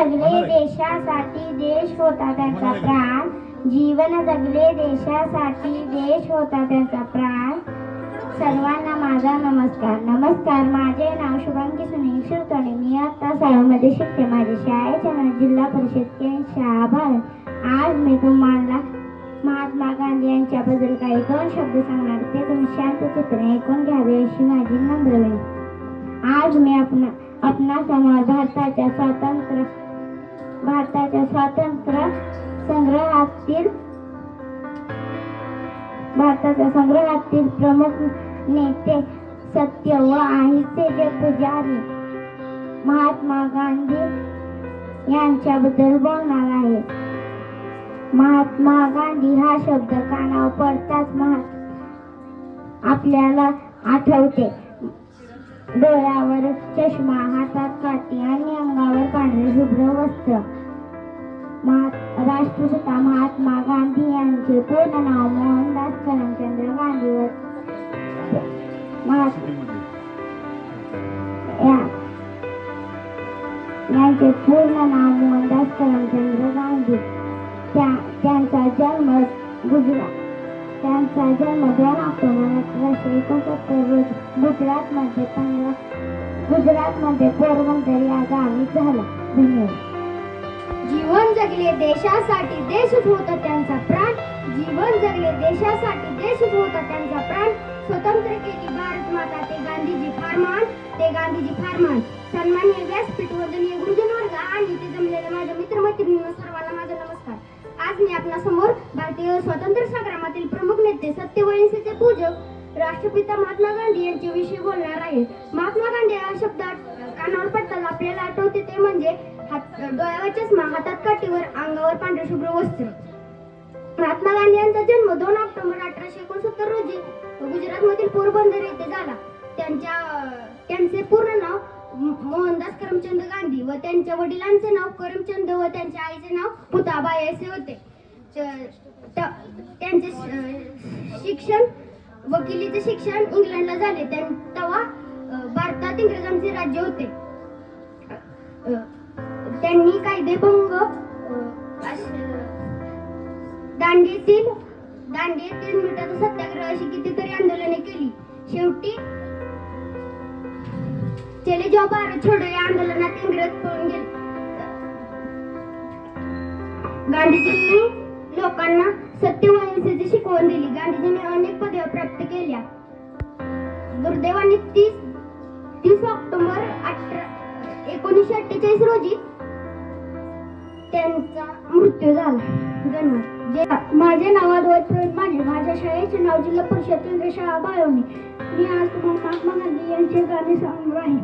जगले देशासाठी देश होता त्यांचा प्राण. जीवन जगले देशासाठी देश होता त्यांचा प्राण. सर्वांना माझा नमस्कार. नमस्कार. माझे नाव शुभांगी सुनील शिरतोणे मी आता शाळेमध्ये शिकते. माझे शाळेचे नाव जिल्हा परिषद केंद्र भारत आज मी तुम्हाला महात्मा गांधी यांच्याबद्दल काही दोन शब्द सांगणार ते तुम्ही शांत चित्र ऐकून घ्यावे अशी माझी नम्र आज मी आपणा आपणा समोर भारताच्या स्वातंत्र्य भारताच्या स्वातंत्र्य संग्रहातील भारताच्या संग्रहातील प्रमुख नेते सत्य व अहिंसेचे पुजारी महात्मा गांधी यांच्याबद्दल बोलणार आहे. महात्मा गांधी हा शब्द कानावर पडताच महा आपल्याला आठवते. डोळ्यावर चष्मा हातात काठी आणि अंगावर पांढरे शुभ्र वस्त्र. राष्ट्रपिता महात्मा गांधी यांचे पूर्ण नाव मोहनदास करमचंद्र गांधी या- यांचे पूर्ण नाव मोहनदास करमचंद्र गांधी. त्या त्यांचा जन्म गुजरात. त्यांचा जन्म दोन ऑक्टोबर अठराशे एकोणसत्तर रोजी गुजरातमध्ये पंधरा गुजरातमध्ये पोरबंदर या गावी झाला धन्यवाद जीवन जगले देशासाठी देशच होता त्यांचा प्राण. जीवन जगले देशासाठी देशच होता त्यांचा प्राण. स्वतंत्र केली भारत माता ते गांधीजी फार मान ते गांधीजी फार मान सन्मान्य व्यासपीठ वंदनीय गुरुजन वर्ग आणि ते जमलेले माझ्या मित्रमैत्रिणींना सर्वांना माझा नमस्कार. आज मी आपल्यासमोर भारतीय स्वातंत्र्य संग्रामातील प्रमुख नेते सत्य व अहिंसेचे पूजक राष्ट्रपिता महात्मा गांधी यांच्याविषयी बोलणार आहे. महात्मा गांधी या शब्दात कानावर पडताना आपल्याला आठवते ते म्हणजे हात डोळ्यावर चष्मा हातात काठीवर अंगावर पांढरे शुभ्र वस्त्र. महात्मा गांधी यांचा जन्म दोन ऑक्टोबर अठराशे एकोणसत्तर रोजी गुजरातमधील पोरबंदर येथे झाला. त्यांच्या त्यांचे पूर्ण नाव मोहनदास करमचंद गांधी व त्यांच्या वडिलांचे नाव करमचंद व त्यांच्या आईचे नाव पुताबाई असे होते. च- त्यांचे श- शिक्षण वकिलीचे शिक्षण इंग्लंडला झाले. तेव्हा भारतात इंग्रजांचे राज्य होते. त्यांनी कायदेभंग अ, अश- दांडीतील मिनिटाचा मिठाचा सत्याग्रह अशी कितीतरी आंदोलने केली. शेवटी चले जाओ भारत छोडो या आंदोलनात इंग्रज पळून गेले. गांधीजींनी लोकांना सत्य व अहिंसेची शिकवण दिली गांधीजींनी अनेक पदव्या प्राप्त केल्या. दुर्दैवाने तीस तीस ऑक्टोबर अठरा एकोणीसशे अठ्ठेचाळीस रोजी त्यांचा मृत्यू झाला. धन्यवाद जे माझे नाव अद्वैत प्रवीण माने माझ्या शाळेचे नाव जिल्हा परिषद केंद्र शाळा बाळवणी मी आज तुम्हाला महात्मा गांधी यांचे गाणे सांगणार आहे.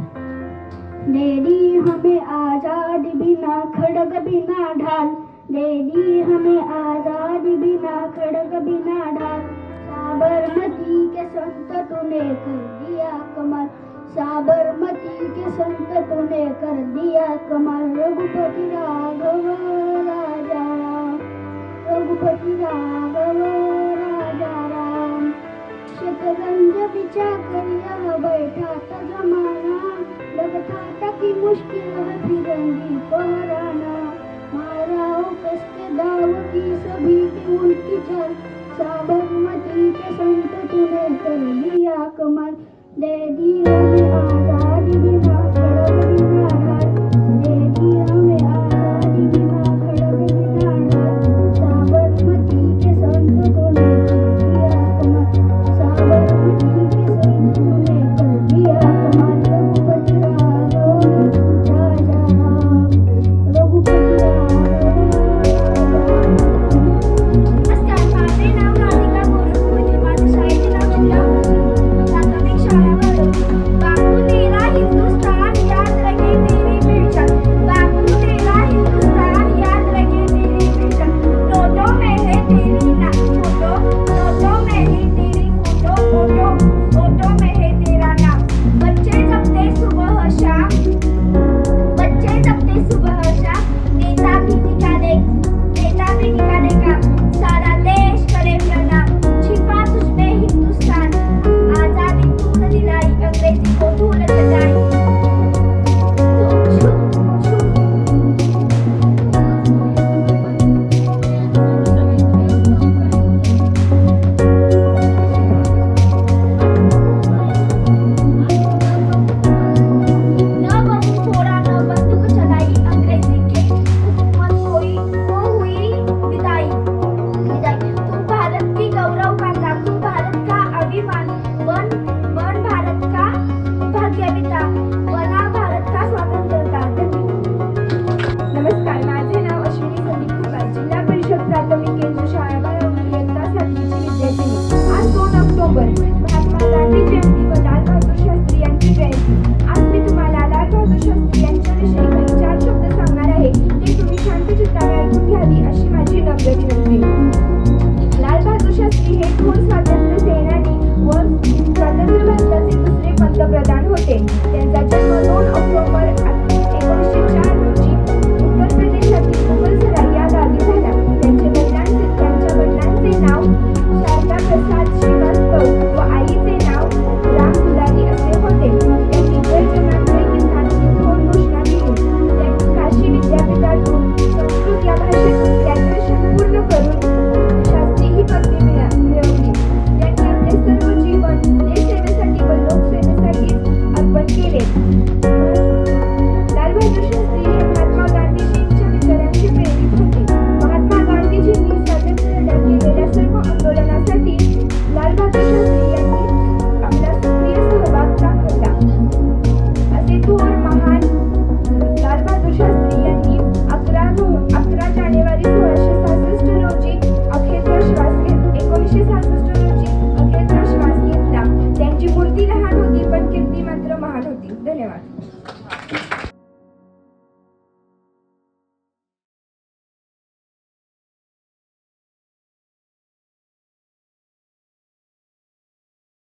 दे दी हमें आजादी बिना खड़ग बिना ढाल. दे दी हमें आजादी बिना खड़ग बिना डाल साबरमती के संत तूने कर दिया कमर साबरमती के संत तूने कर दिया कमर रघुपति राघव राजा राम। रघुपति राघव राजा राम। शतरंज बिछा कर यह बैठा था जमाना। लगता था कि मुश्किल है फिरंगी पहराना हो कसके दाव की सभी की उल्टी चाल साबरमती के संत तूने कर लिया कमर दे दिया every day.